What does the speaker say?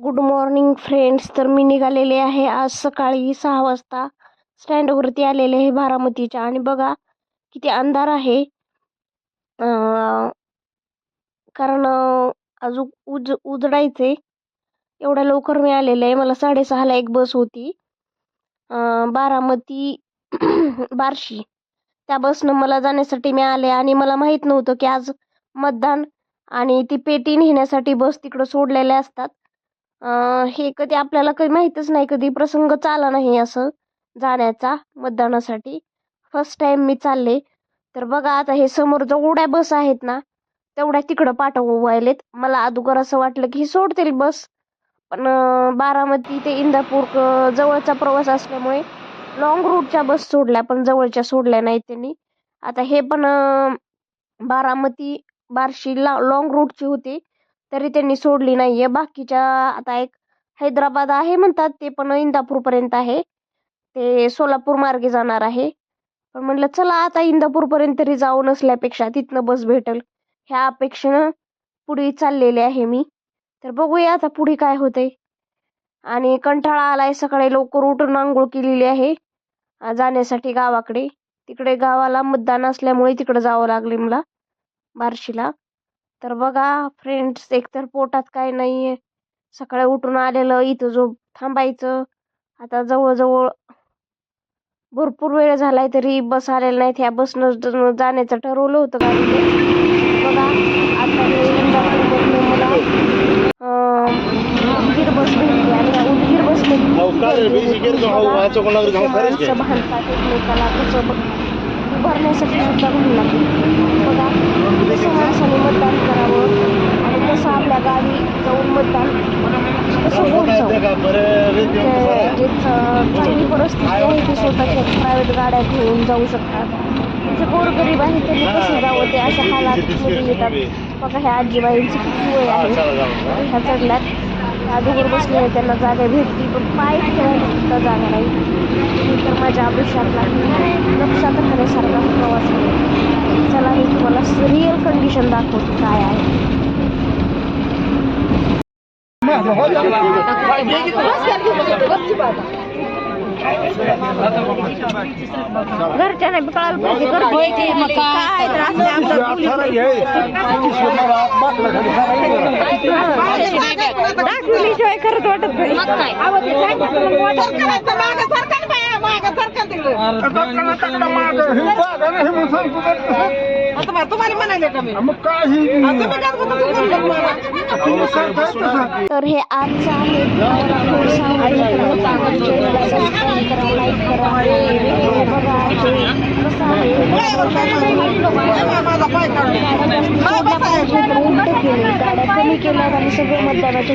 Good morning friends तर मी निघालेले आहे आज सकाळी सहा वाजता. स्टँडवरती आलेले आहे बारामतीच्या. आणि बघा किती अंधार आहे. कारण अजून उज उजडायचे. एवढ्या लवकर मी आलेले आहे. मला साडेसहाला एक बस होती. बारामती बार्शी. त्या बसनं मला जाण्यासाठी मी आले. आणि मला माहीत नव्हतं की आज मतदान आणि ती पेटी नेण्यासाठी बस तिकडं सोडलेल्या असतात. हे कधी आपल्याला काही माहीतच नाही कधी प्रसंग चाला नाही असं जाण्याचा मतदानासाठी. फर्स्ट टाइम मी चालले. तर बघा आता हे समोर जेवढ्या बस आहेत ना तेवढ्या तिकडं पाठवायलेत मला अगोदर असं वाटलं की ही सोडतील बस. पण बारामती ते इंदापूर जवळचा प्रवास असल्यामुळे लॉंग रूटच्या बस सोडल्या पण जवळच्या सोडल्या नाही त्यांनी. आता हे पण बारामती बारामती बार्शीला लॉंग रूटची होती. तरी त्यांनी सोडली नाहीये. बाकीच्या आता एक हैदराबाद आहे म्हणतात ते पण इंदापूरपर्यंत आहे. ते सोलापूर मार्गे जाणार आहे. पण म्हटलं चला आता इंदापूरपर्यंत तरी जाऊ नसल्यापेक्षा तिथनं बस भेटेल. ह्या अपेक्षेनं पुढे चाललेले आहे मी. तर बघूया आता पुढे काय होते आणि कंटाळा आलाय सकाळी लवकर उठून आंघोळ केलेली आहे. जाण्यासाठी गावाकडे. तिकडे गावाला मतदान असल्यामुळे तिकडे जावं लागले मला. बार्शीला. तर बघा फ्रेंड्स एकतर पोटात काय नाहीये. सकाळी उठून आलेलं इथं जो थांबायचं. आता जवळजवळ भरपूर वेळ झालाय तरी बस आलेल्या नाहीत. ह्या बसनं जाण्याचं ठरवलं होतं गाडीने. बघा आता उदगीर बस भेटली आणि उदगीर नौका बीस गिर जो वहाँ से कोणावर जाऊन खरेच घे. बसमध्ये भांडतात एकमेकाला कसं बघ उभारण्यासाठी सुद्धा बघा कसं माणसाने मतदान करावं आणि कसं आपल्या गावी जाऊन मतदान कसं पोहोचावं जे जे च- चांगली परिस्थिती आहे ती स्वतःच्या प्रायव्हेट गाड्या घेऊन जाऊ शकतात. जे गोरगरीब आहे त्यांनी कसं जावं ते अशा हालातमध्ये येतात. बघा ह्या आजीबाईंचं किती वय आहे. ह्या चढल्यात. अगोदर बसले त्यांना जागा भेटली पण पाय ठेवायला सुद्धा जागा नाही. मी तर माझ्या आयुष्यातला लक्षात राहण्यासारखा प्रवास आहे. चला मी तुम्हाला रिअल कंडिशन दाखवते काय आहे. घरच्यांना बी कळायला पाहिजे घरचे काय त्रास आहे आमचा दाखवल्याशिवाय खरंच वाटत नाही तुम्हाला म्हणाले का मी? मग काय तर हे आजचं आहे गाड्या कमी केल्या आणि सगळे मतदानाचे